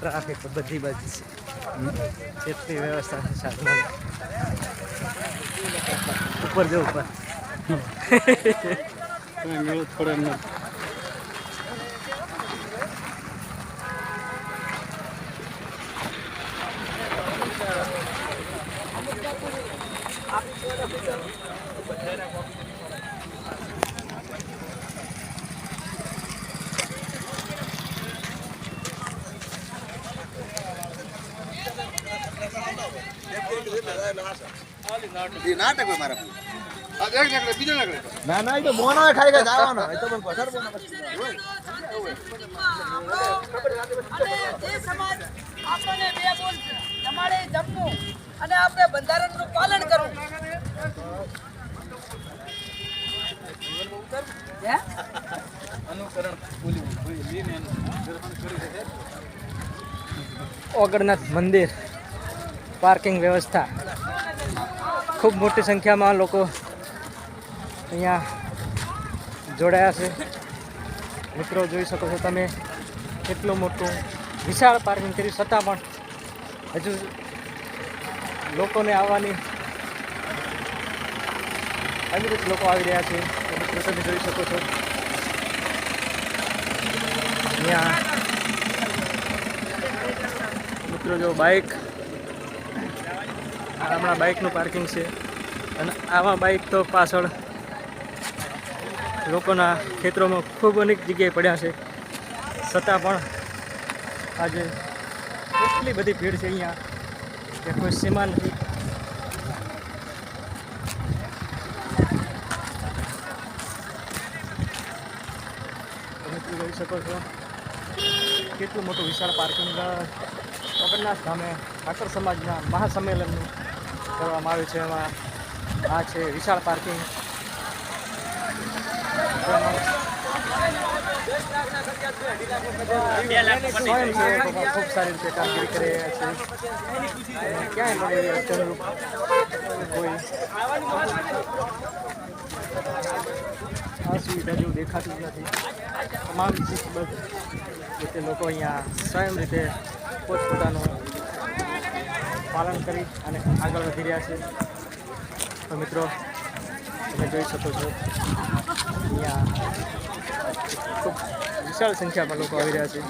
Traffic બધી બાજુ છે. એટલી વ્યવસ્થા છે સાધન ઉપર જો ઉપર. મેળો એ જમવું અને આપણે બંધારણનું પાલન કરવું? ઓગણનાથ મંદિર પાર્કિંગ વ્યવસ્થા ખૂબ મોટી સંખ્યામાં લોકો અહીંયા જોડાયા છે. મિત્રો, જોઈ શકો છો તમે કેટલું મોટું વિશાળ પાર્કિંગ કર્યું. છતાં પણ હજુ લોકોને આવવાની અવિરત લોકો આવી રહ્યા છે. મિત્રો, તમે જોઈ શકો છો. અહીંયા મિત્રો, જો બાઇક હમણાં બાઇકનું પાર્કિંગ છે. અને આવા બાઇક તો પાછળ લોકોના ખેતરોમાં ખૂબ અનેક જગ્યાએ પડ્યા છે. છતાં પણ આજે એટલી બધી ભીડ છે અહીંયા કે કોઈ સીમા નથી. જોઈ શકો છો કેટલું મોટું વિશાળ પાર્કિંગ. અગરનાથ ધામે ઠાકર સમાજના મહાસંમેલનનું કરવામાં આવ્યું છે એમાં. આ છે વિશાળ પાર્કિંગ ખૂબ સારી રીતે કામગીરી કરી રહ્યા છે. ક્યાંય પણ અડચણરૂપ કોઈ આ સુવિધા જેવું દેખાતું જ નથી. તમામ રીતે લોકો અહીંયા સ્વયં રીતે પોતપોતાનું પાલન કરી અને આગળ વધી રહ્યા છે તો મિત્રો, તમે જોઈ શકો છો, અહીંયા ખૂબ વિશાળ સંખ્યામાં લોકો આવી રહ્યા છે.